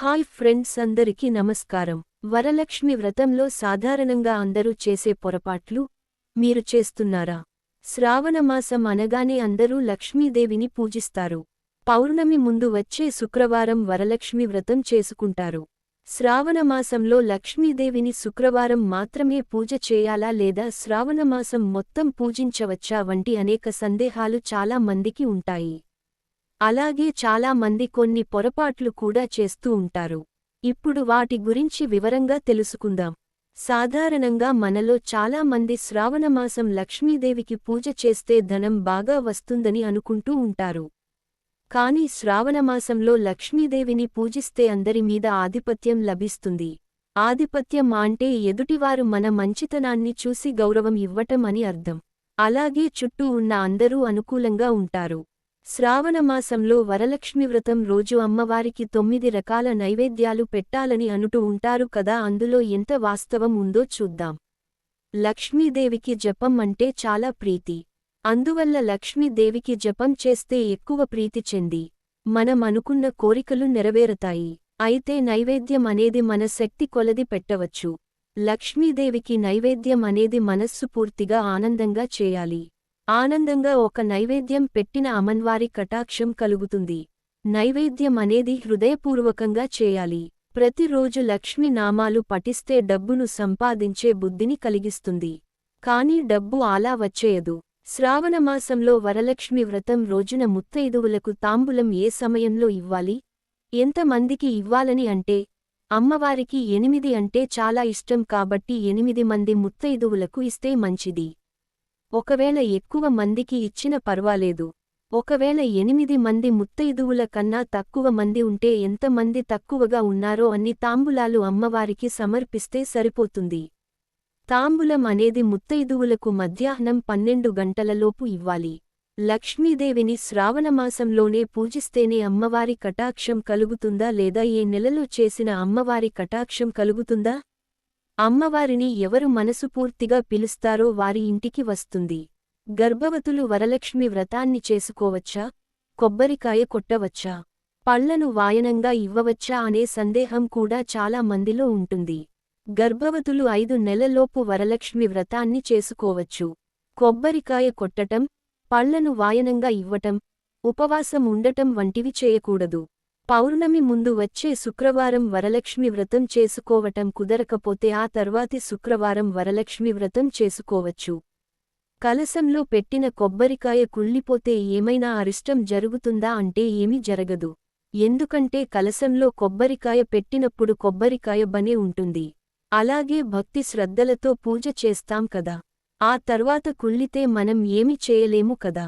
Hi friends అందరికీ నమస్కారం. వరలక్ష్మి వ్రతంలో సాధారణంగా అందరూ చేసే పొరపాట్లు మీరు చేస్తున్నారా? శ్రావణమాసం అనగానే అందరూ లక్ష్మీదేవిని పూజిస్తారు. పౌర్ణమి ముందు వచ్చే శుక్రవారం వరలక్ష్మి వ్రతం చేసుకుంటారు. శ్రావణమాసంలో లక్ష్మీదేవిని శుక్రవారం మాత్రమే పూజ చేయాలా లేదా శ్రావణమాసం మొత్తం పూజించవచ్చా వంటి అనేక సందేహాలు చాలా మందికి ఉంటాయి. అలాగే చాలా మంది కొన్ని పొరపాట్లు కూడా చేస్తూ ఉంటారు. ఇప్పుడు వాటి గురించి వివరంగా తెలుసుకుందాం. సాధారణంగా మనలో చాలా మంది శ్రావణమాసం లక్ష్మీదేవికి పూజ చేస్తే ధనం బాగా వస్తుందని అనుకుంటూ ఉంటారు. కాని శ్రావణమాసంలో లక్ష్మీదేవిని పూజిస్తే అందరి మీద ఆధిపత్యం లభిస్తుంది. ఆధిపత్యం అంటే ఎదుటివారు మన మంచితనాన్ని చూసి గౌరవం ఇవ్వటం అని అర్థం. అలాగే చుట్టూ ఉన్న అందరూ అనుకూలంగా ఉంటారు. శ్రావణమాసంలో వరలక్ష్మి వ్రతం రోజు అమ్మవారికి తొమ్మిది రకాల నైవేద్యాలు పెట్టాలని అనుటూ ఉంటారు కదా అందులో ఎంత వాస్తవం ఉందో చూద్దాం. లక్ష్మీదేవికి జపం అంటే చాలా ప్రీతి. అందువల్ల లక్ష్మీదేవికి జపం చేస్తే ఎక్కువ ప్రీతి చెంది. మనం అనుకున్న కోరికలు నెరవేరతాయి. అయితే నైవేద్యం అనేది మన శక్తి కొలది పెట్టవచ్చు. లక్ష్మీదేవికి నైవేద్యం అనేది మనస్సు పూర్తిగా ఆనందంగా చేయాలి. ఆనందంగా ఒక నైవేద్యం పెట్టిన అమన్వారి కటాక్షం కలుగుతుంది. నైవేద్యం అనేది హృదయపూర్వకంగా చేయాలి. ప్రతిరోజు లక్ష్మి నామాలు పఠిస్తే డబ్బును సంపాదించే బుద్ధిని కలిగిస్తుంది. కాని డబ్బు అలా వచ్చేయదు. శ్రావణమాసంలో వరలక్ష్మి వ్రతం రోజున ముత్తైదువులకు తాంబులం ఏ సమయంలో ఇవ్వాలి? ఎంతమందికి ఇవ్వాలని అంటే? అమ్మవారికి ఎనిమిది అంటే చాలా ఇష్టం కాబట్టి ఎనిమిది మంది ముత్తైదువులకు ఇస్తే మంచిది. ఒకవేళ ఎక్కువ మందికి ఇచ్చిన పర్వాలేదు. ఒకవేళ ఎనిమిది మంది ముత్తైదువుల కన్నా తక్కువ మంది ఉంటే ఎంతమంది తక్కువగా ఉన్నారో అన్ని తాంబులాలు అమ్మవారికి సమర్పిస్తే సరిపోతుంది. తాంబులం అనేది ముత్తైదువులకు మధ్యాహ్నం పన్నెండు గంటలలోపు ఇవ్వాలి. లక్ష్మీదేవిని శ్రావణమాసంలోనే పూజిస్తేనే అమ్మవారి కటాక్షం కలుగుతుందా లేదా? ఏ నెలలో చేసిన అమ్మవారి కటాక్షం కలుగుతుందా? అమ్మవారిని ఎవరు మనసుపూర్తిగా పిలుస్తారో వారి ఇంటికి వస్తుంది. గర్భవతులు వరలక్ష్మి వ్రతాన్ని చేసుకోవచ్చా? కొబ్బరికాయ కొట్టవచ్చా? పళ్ళను వాయనంగా ఇవ్వవచ్చా అనే సందేహం కూడా చాలా మందిలో ఉంటుంది. గర్భవతులు ఐదు నెలలోపు వరలక్ష్మి వ్రతాన్ని చేసుకోవచ్చు. కొబ్బరికాయ కొట్టటం పళ్ళను వాయనంగా ఇవ్వటం ఉపవాసం ఉండటం వంటివి చేయకూడదు. పౌర్ణమి ముందు వచ్చే శుక్రవారం వరలక్ష్మి వ్రతం చేసుకోవటం కుదరకపోతే ఆ తర్వాతి శుక్రవారం వరలక్ష్మి వ్రతం చేసుకోవచ్చు. కలసంలో పెట్టిన కొబ్బరికాయ కుళ్ళిపోతే ఏమైనా అరిష్టం జరుగుతుందా అంటే ఏమీ జరగదు. ఎందుకంటే కలసంలో కొబ్బరికాయ పెట్టినప్పుడు కొబ్బరికాయ బనే ఉంటుంది. అలాగే భక్తి శ్రద్ధలతో పూజ చేస్తాం కదా. ఆ తర్వాత కుళ్ళితే మనం ఏమి చేయలేము కదా.